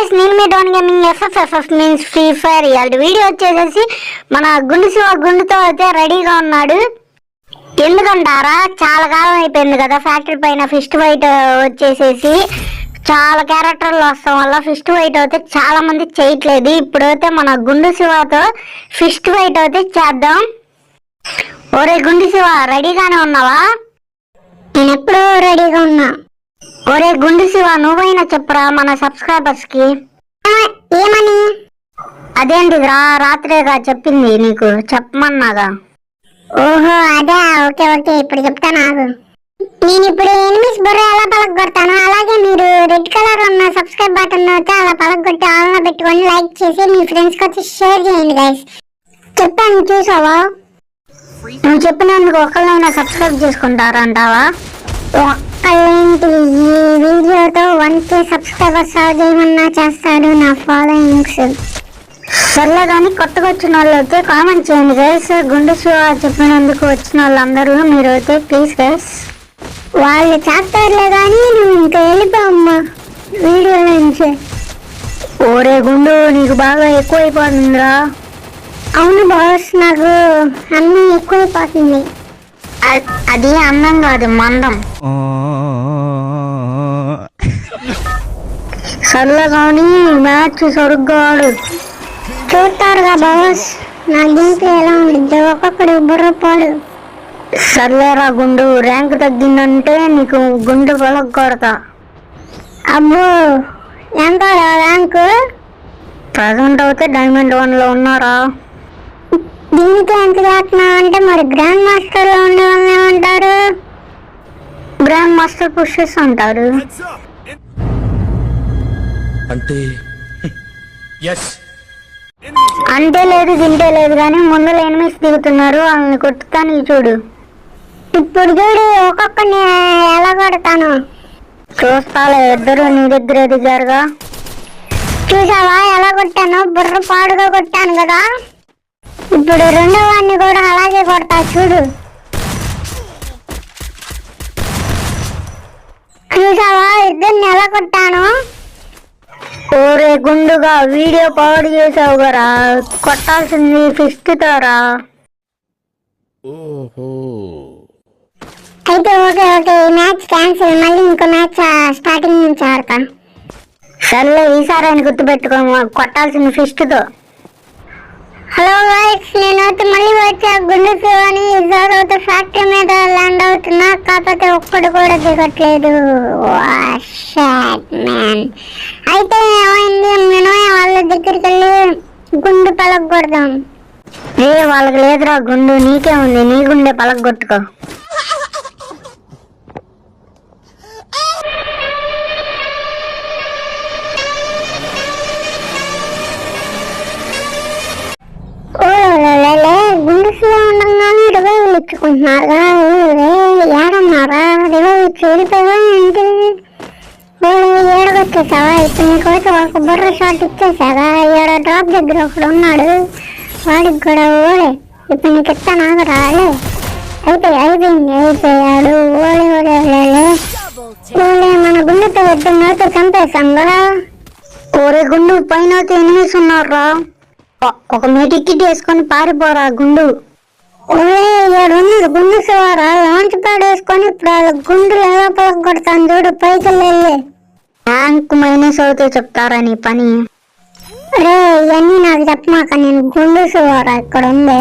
Guys నేను మీ Down Gaming F F F F F means Free Fire. ఇవాళ video వచ్చేసేసి మన గుండు శివ గుండుతో అయితే రెడీగా ఉన్నాడు. ఎందుకంటారా? చాలా కాలం అయిపోయింది కదా ఫ్యాక్టరీ పైన ఫిస్ట్ ఫైట్ వచ్చేసేసి. చాలా క్యారెక్టర్లు వస్తాం వల్ల ఫిస్ట్ ఫైట్ అయితే చాలా మంది చేయట్లేదు. ఇప్పుడైతే మన గుండు శివతో ఫిస్ట్ ఫైట్ అయితే చేద్దాం. ఒరే గుండు శివ రెడీగానే ఉన్నావా? నేను ఎప్పుడూ రెడీగా ఉన్నా. ఒరే గుండు శివ నువ్వైనా చెప్పురా మన సబ్స్క్రైబర్స్కి ఏమని? అదేంటిదిరా రాత్రేగా చెప్పింది నీకు చెప్పమన్నాగా. ఓహో అదే ఓకే ఓకే ఇప్పుడు చెప్తాను? ఆగు నేను ఇప్పుడు ఎనిమిస్ బుర్ర ఎలా పలగొడతాను. అలాగే మీరు రెడ్ కలర్ ఉన్న సబ్స్క్రైబ్ బటన్ అయితే అలా పలగొట్టి ఆన్లో పెట్టుకొని లైక్ చేసి మీ ఫ్రెండ్స్కి వచ్చి షేర్ చేయండి గైస్ చెప్పాను చూసావా? నువ్వు చెప్పినందుకు ఒకళ్ళైనా సబ్స్క్రైబ్ చేసుకుంటారా అంటావా ఒక్కళ్ళేంటి ఈ వీడియోతో వన్ కే సబ్స్క్రైబర్స్ చేయమన్నా చేస్తాడు నా ఫాలోయింగ్స్ సర్లే కానీ కొత్తగా వచ్చిన వాళ్ళు అయితే కామెంట్ చేయండి గైస్ గుండె శివ చెప్పినందుకు వచ్చిన వాళ్ళందరూ మీరు అయితే ప్లీజ్ గైస్ వాళ్ళు చేస్తారులే కానీ నువ్వు ఇంకా వెళ్ళిపోమ్మా వీడియో నుంచి. ఓరే గుండు నీకు బాగా ఎక్కువైపోతుందిరా. అవును బాస్ నాకు అన్నం ఎక్కువైపోతుంది. అది అన్నం కాదు మందం. సర్లే కానీ మ్యాచ్ సరుగ్గా ఆడు. చూస్తారుగా బాస్ నా గేమ్ ఎలా ఉండిద్ది ఒక్కొక్కడు బుర్రపాడు సర్లేరా గుండు ర్యాంక్ తగ్గిందంటే నీకు గుండు కొడతా. అబ్బో ఎంత ర్యాంకు? ప్రజెంట్ అయితే డైమండ్ వన్లో ఉన్నారా? దీనికి ఎంత చేస్తున్నావు అంటే మరి గ్రాండ్ మాస్టర్లో ఉండే వాళ్ళని ఏమంటారు? గ్రాండ్ మాస్టర్ పుషెస్ అంటారు అంటే అంటే లేదు తింటే లేదు కానీ ముందు ఎనిమిస్ దిగుతున్నారు వాళ్ళని కొట్టుతాను చూడు. ఇప్పుడు చూడు ఒక్కొక్కరిని ఎలా కొడతాను? చూస్తాలే ఇద్దరు నీ దగ్గర దిగారుగా చూసావా ఎలా కొట్టాను? బుర్ర పాడుగా కొట్టాను కదా. ఇప్పుడు రెండో వాడిని కూడా అలాగే కొడతా చూడు. చూసావా ఇద్దరిని ఎలా కొట్టాను? ఓరే గుండుగా వీడియో పాడు చేసావు కదా. కొట్టాల్సింది ఫిస్ట్ తోరా. ఓహో. అయితే ఓకే ఓకే ఈ మ్యాచ్ క్యాన్సిల్. మళ్ళీ ఇంకో మ్యాచ్ స్టార్టింగ్ నుంచి ఆడతా. సర్లే ఈసారి ఆయన గుర్తుపెట్టుకో కొట్టాల్సింది ఫిస్ట్తో హలో గైస్ నేనైతే మళ్ళీ వచ్చా. గుండు అని ఈసారి అయితే ఫ్యాక్టరీ మీద ల్యాండ్ అవుతున్నా. కాకపోతే ఒక్కడు కూడా దిగట్లేదు. మ్యాన్ అయితే ఏమైంది? నేను వాళ్ళ దగ్గరికి వెళ్ళి గుండు పలగొడదాం. ఏ వాళ్ళకి లేదురా గుండు. నీకే ఉంది. నీ గుండె పలగొట్టుకో ఓలే గుండెసులో ఉండగానే రివైవల్ ఇచ్చుకుంటున్నారా ఏడన్నారా? రివైవ్ ఇచ్చి వెళ్ళిపోయా ఏడగొచ్చేసావా ఇప్పుడు నీకోసం ఒక బుర్ర షాట్ ఇచ్చేసావా ఏడ డ్రాప్ దగ్గర ఒకడు ఉన్నాడు. వాడికి కూడా ఓడే ఇప్పుడు నీకు ఇస్తా నాకు రాలే అయితే అయిపోయింది అయిపోయాడు. ఓలే ఓలే ఓలే ఓలే. మన గుండెతో వద్దు నోతో చంపేశాం కదా? కోరే గుండు పైన ఎనిమిస్ ఉన్నారా ఒ- ఒక మీటిక్కిట్ వేసుకొని పారిపోరా గుండు. ఏడున్నది గుండు శివారా? లాంచ్ ప్యాడ్ వేసుకొని ఇప్పుడు వాళ్ళ గుండు ఎలా కొడతాను చూడు పైకి వెళ్ళి. ర్యాంక్ మైనస్ అవుతే చెప్తారా నీ పని? అరే ఇవన్నీ నాకు చెప్పమాక నేను గుండు శివారా ఇక్కడ ఉంది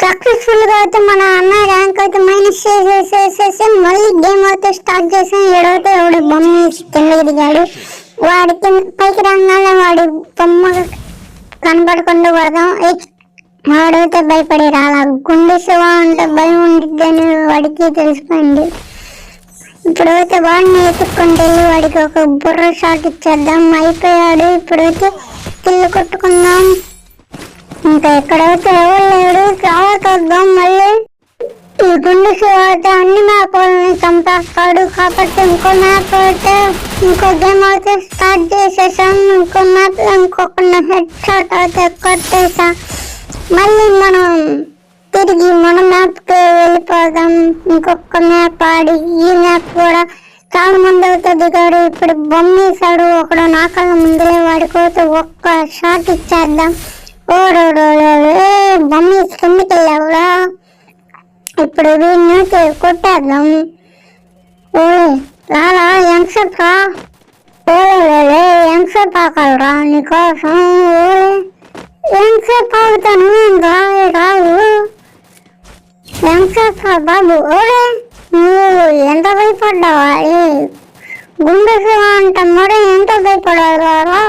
సక్సెస్ఫుల్గా అయితే మన అన్న ర్యాంక్ అయితే మైనస్ చేసేసేసేసి మళ్ళీ గేమ్ అయితే స్టార్ట్ చేసాం ఏడైతే ఎవడు బొమ్మ కిందకి దిగాడు? వాడి పైకి రాగానే వాడి బొమ్మ కనబడకుండా పడదాం. వాడైతే భయపడి రాలా గుండె శివ అంటే భయం ఉండిద్దని వాడికి తెలిసిపోయింది. ఇప్పుడైతే వాడిని ఎత్తుక్కుంటే వెళ్ళి వాడికి ఒక బుర్ర షాట్ ఇచ్చేద్దాం అయిపోయాడు. ఇప్పుడైతే కిల్లు కొట్టుకుందాం. ఇంకా ఎక్కడైతే ఎవరు లేడు రావద్దాం మళ్ళీ ఈ గుండు శివాయితే అన్ని మ్యాప్ వాళ్ళని చంపేస్తాడు కాబట్టి ఇంకో మ్యాప్ అయితే ఇంకో గేమ్ అయితే స్టార్ట్ చేసేసాం. ఇంకో మ్యాప్ ఇంకొక హెడ్ షాట్ అయితే కొట్టేసా. మళ్ళీ మనం తిరిగి మన మ్యాప్కి వెళ్ళిపోదాం. ఇంకొక మ్యాప్ ఆడి ఈ మ్యాప్ కూడా చాలా మంది అయితే దిగాడు ఇప్పుడు బొమ్మేశాడు ఒకడు నా కళ్ళ ముందులే ఒక్క షాట్ ఇచ్చేద్దాం. ఓడోడో బొమ్మ కిందకి వెళ్ళావురా. ఇప్పుడు వీడిని కొట్టేద్దాం ఓ రాలా ఎంతసేపు రా. ఓలే ఎంతసేపు ఆకలరా నీకోసం. ఓలే ఎంతసేపు ఆగుతాను రా రావు. ఎంతసేపు బాబు. ఓలే నువ్వు ఎంత భయపడ్డావా? ఏ గుండె శివ అంట మరి ఎంత భయపడారా?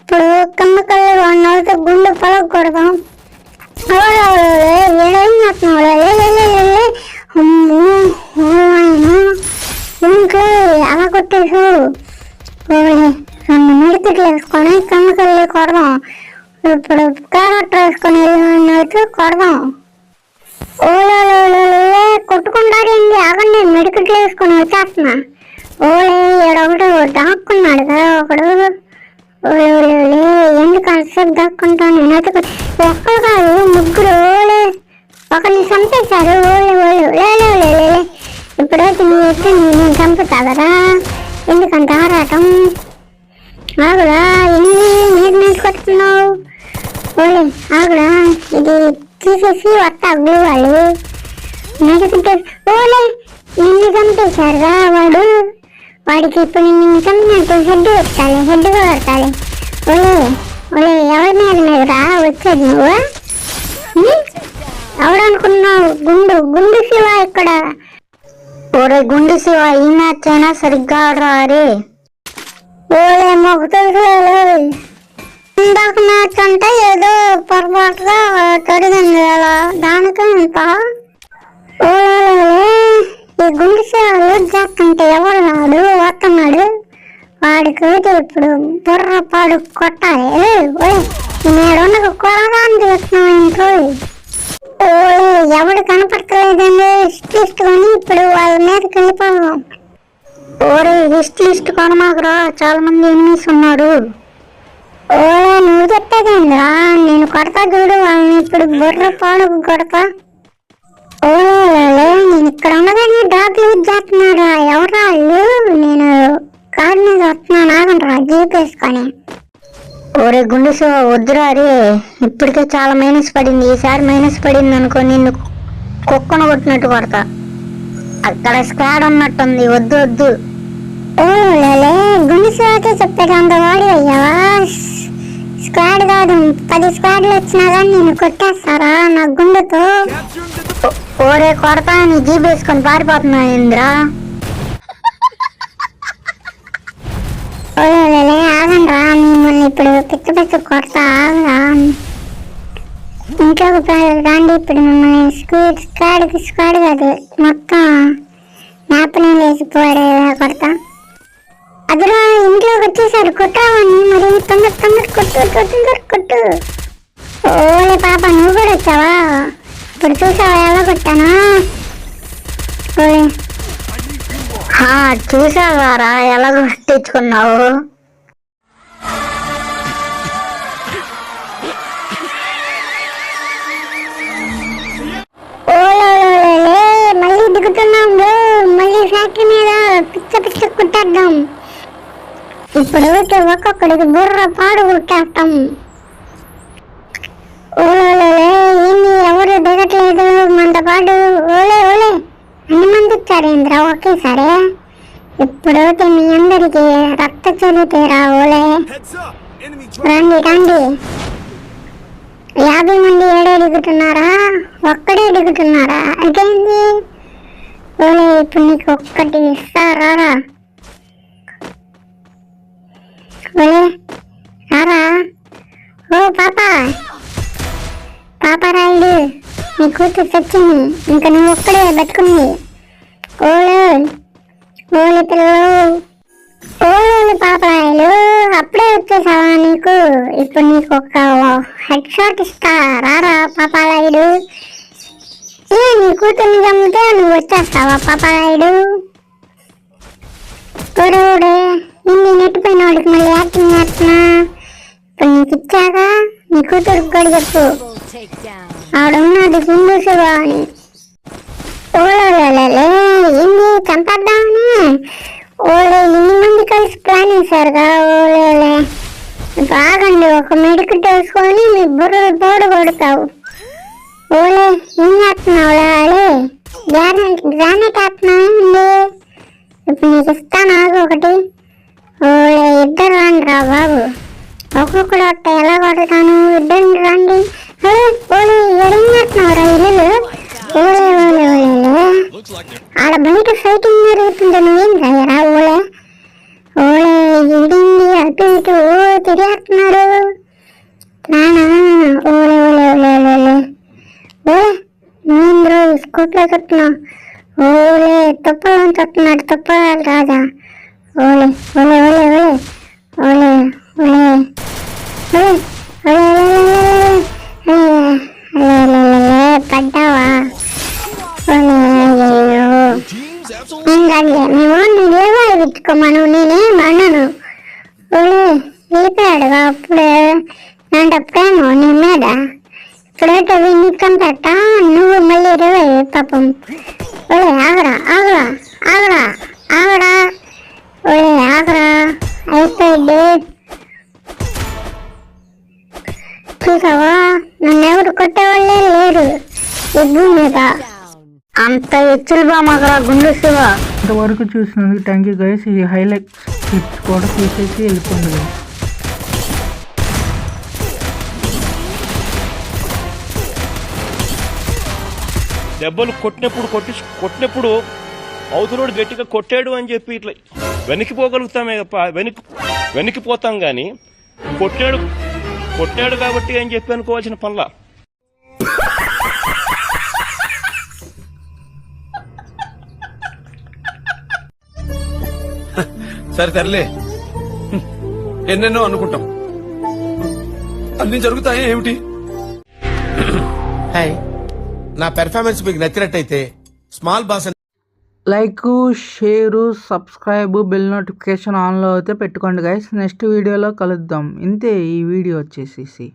ఇప్పుడు కమ్మకల్లి వన్ గుండె పలకూడదాం ఏడేం చేస్తున్నావు అమ్మో ఇంట్లో అలా కొట్టేసావు రెండు మెడికెట్లు వేసుకొని కిందకెళ్ళి కొడదాం ఇప్పుడు క్యారెట్ వేసుకొని వెళ్ళినట్టు కొడదాం ఓలే కొట్టుకుంటాడండి ఆగండి మెడికెట్లు వేసుకొని వచ్చేస్తున్నా ఓలే ఏడొకటి దాక్కున్నాడు కదా ఒకడు ఎందుకు కన్సెప్ట్ దక్కుంటా నేను ఒక్కరు కాదు ముగ్గురు ఒకరిని చంపేశారు ఇప్పుడైతే నువ్వు వచ్చి నేను చంపుతా కదా ఎందుకంత ఆరాటం? ఆగురా ఎన్ని నీరు నేర్చుకుంటున్నావు ఓలే ఆగురా ఇది తీసేసి వస్తా గ్లూ వాళ్ళు. ఎందుకంటే ఓలే నిన్ను చంపేశారురా వాడు. వాడికి ఇప్పుడు ఇంకా నాకు హెడ్ పెట్టాలి హెడ్ కూడా పెట్టాలి ఓలే ఓలే ఎవరి మీద మీదరా వచ్చేది నువ్వు? హ్మ్? ఎవడనుకున్నావు? గుండు గుండు శివ ఇక్కడ ఓరే గుండు శివ ఈ మ్యాచ్ అయినా సరిగ్గా రారే ఓలే మాకు తెలుసు ఇందాక మ్యాచ్ అంటే ఏదో పొరపాటుగా జరిగింది అలా దానికే ఇంత ఓలే ఈ గుండు శివ లూజ్ అంటే ఎవరు రాడు? వస్తున్నాడు? వాడికి ఇప్పుడు బుర్ర పాడు కొట్టాలి. నేడున్న కొరగాన్ని చూస్తున్నావు ఇంట్లో ఓయ్ ఎవడు కనపడలేదండి హిస్ట్ లిస్ట్ కొని ఇప్పుడు వాళ్ళ మీదకి వెళ్ళిపోదాం. ఓరే హిస్ట్ లిస్ట్ కొనమాకరా చాలా మంది ఎనిమిస్ ఉన్నారు. ఓ నువ్వు చెప్పేదేంద్రా? నేను కొడతా చూడు వాళ్ళని ఇప్పుడు బుర్ర పాడు కొడతా. ఓలే నేను ఇక్కడ ఉండగానే డాగ్ యూజ్ చేస్తున్నారా? ఎవరా నేను కారు మీద వస్తున్నాను జీప్ వేసుకొని ఓరే గుండెసో వద్దురా రే ఇప్పటికే చాలా మైనస్ పడింది. ఈసారి మైనస్ పడింది అనుకో నిన్ను కుక్కను కొట్టినట్టు కొడతా. అక్కడ స్క్వాడ్ ఉన్నట్టుంది వద్దు వద్దు. ఓ లేలే గుండెసోకే చెప్పాడు అంత వాడి అయ్యావా? స్క్వాడ్ కాదు పది స్క్వాడ్లు వచ్చినా కానీ నేను కొట్టేస్తారా? నా గుండెతో. ఓరే కొడతా నీ జీప్ వేసుకొని పారిపోతున్నా ఇంద్రా. ఓలే ఆగండ్రా మిమ్మల్ని ఇప్పుడు పిచ్చ పిచ్చ కొడతా ఆగరా ఇంట్లోకి ప్ర- రండి ఇప్పుడు మిమ్మల్ని స్క్వాడ్ స్క్వాడ్ స్క్వాడ్ కాదు మొత్తం మ్యాప్ని వేసిపోయాడు కొడతా. అదిరా ఇంట్లోకి వచ్చేసారు కొట్టావని మరి తొందర తొందర కొట్టు తొందర కొట్టు. ఓలే పాప నువ్వు కూడా వచ్చావా? ఇప్పుడు చూసావా ఎలా కొట్టానా చూసావారా ఎలా తెచ్చుకున్నావు మళ్ళీ దిగుతున్నాం మళ్ళీ ఫ్యాక్టరీ మీద పిచ్చ పిచ్చ కుట్టేద్దాం. ఇప్పుడు ఒక్కొక్కడికి బుర్ర పాడు కుట్టేస్తాం ఓలోలోలే ఏంది ఎవరు దిగట్లేదు మనతో పాటు ఓలే ఓలే అన్ని మంది ఒకేసారి ఇప్పుడు మీ అందరికి రక్త చరితేరా ఓలే రండి రండి. యాభై మంది ఏడే దిగుతున్నారా ఒక్కడే దిగుతున్నారా అదేంది? ఓలే ఇప్పుడు నీకు ఒక్కటి ఇస్తారా ఓలే రారా ఓ పాప. పాప రాయుడు నీ కూతురు చచ్చింది ఇంకా నువ్వు ఒక్కడే బతుకుంది ఓలే ఓలే పిల్లలు పాపరాయలు అప్పుడే వచ్చేసావా నీకు? ఇప్పుడు నీకు ఒక హెడ్ షాట్ ఇస్తా. రారా పాపారాయుడు ఏ నీ కూతుర్ని చంపితే నువ్వు వచ్చేస్తావా పాపారాయుడు ఓడే ఇన్ని నెట్టిపోయిన వాడికి మళ్ళీ యాక్టింగ్ చేస్తున్నా. ఇప్పుడు నీకు ఇచ్చాక నీ కూతురికి కూడా చెప్పు. ఆవిడ ఉన్నది ఆడున్నాడు హిందూ శివ అని ఓలే ఇన్ని ఓలే ఇన్ని మంది కలిసి ప్లాన్ వేశారుగా ఓలే బాగండి ఒక మెడికల్ తెలుసుకొని మీ బుర్రలు బోడు కొడతావు ఓలే ఏం చేస్తున్నావు అలే గ్రానైట్ గ్రానైట్ ఇప్పుడు నీకు ఇస్తాను ఒకటి ఓలే ఇద్దరు రండి రా బాబు ఒక్కొక్కడు ఒక్క ఎలా కొడతాను ఇద్దరు రండి ఓలే ఓలే ఏం చేస్తున్నావు రా ఇల్లు ತಿರುಗಾಡ್ತಿದ್ದಾನೆ ಏನ್ರ ಯಾವ ಓಳೆ ಓಳೆ ಹಿಡಿಂಗಿ ಅಟು ಇಟು ಓ ತಿರುಗಾಡ್ತಿನಾರು ನಾನ ಓಳೆ ಓಳೆ ಓಳೆ ಓಳೆ ಓಳೆ ಓಳೆ ನೀಂದ್ರು ಸ್ಕೂಟ್ಲ ಕಟ್ಟನು ಓಳೆ ತಪ್ಪಳ ಅಂತ ಕಟ್ಟನಾಡು ತಪ್ಪಳ ರಾಜ ಓಳೆ ಓಳೆ ಓಳೆ ಓಳೆ ಓಳೆ నాంట ప్రేమ నీ మీద ఇప్పుడైతే వీడిని చంపేట నువ్వు మళ్ళీ ఇరవై పాపం. ఓలే ఆగరా ఆగరా ఆగరా ఆగరా. ఓలే ఆగరా అయిపోయింది. చూసావా? నన్ను ఎవరు కొట్టేవాళ్ళే లేరు ఈ భూమి మీద. అంత ఎచ్చులు బామగరా గుండు శివ. ఇంతవరకు చూసినందుకు థ్యాంక్ యూ గైస్ ఈ హైలైట్స్ క్లిప్స్ కూడా తీసేసి వెళ్ళిపోండి. దెబ్బలు కొట్టినప్పుడు కొట్టి కొట్టినప్పుడు అవతలోడు గట్టిగా కొట్టాడు అని చెప్పి ఇట్లా వెనక్కిపోగలుగుతామే తప్ప వెనక్కి వెనక్కిపోతాం కానీ కొట్టాడు కొట్టాడు కాబట్టి అని చెప్పి అనుకోవాల్సిన పనుల? సరే తరలే ఎన్నెన్నో అనుకుంటాం. అన్ని జరుగుతాయి ఏమిటి? హాయ్ నా పెర్ఫార్మెన్స్ మీకు నచ్చినట్టయితే small boss like share subscribe bell notification ఆన్లో అయితే పెట్టుకోండి గైస్ నెక్స్ట్ వీడియోలో కలుద్దాం. ఇంతే ఈ వీడియో వచ్చేసేసి.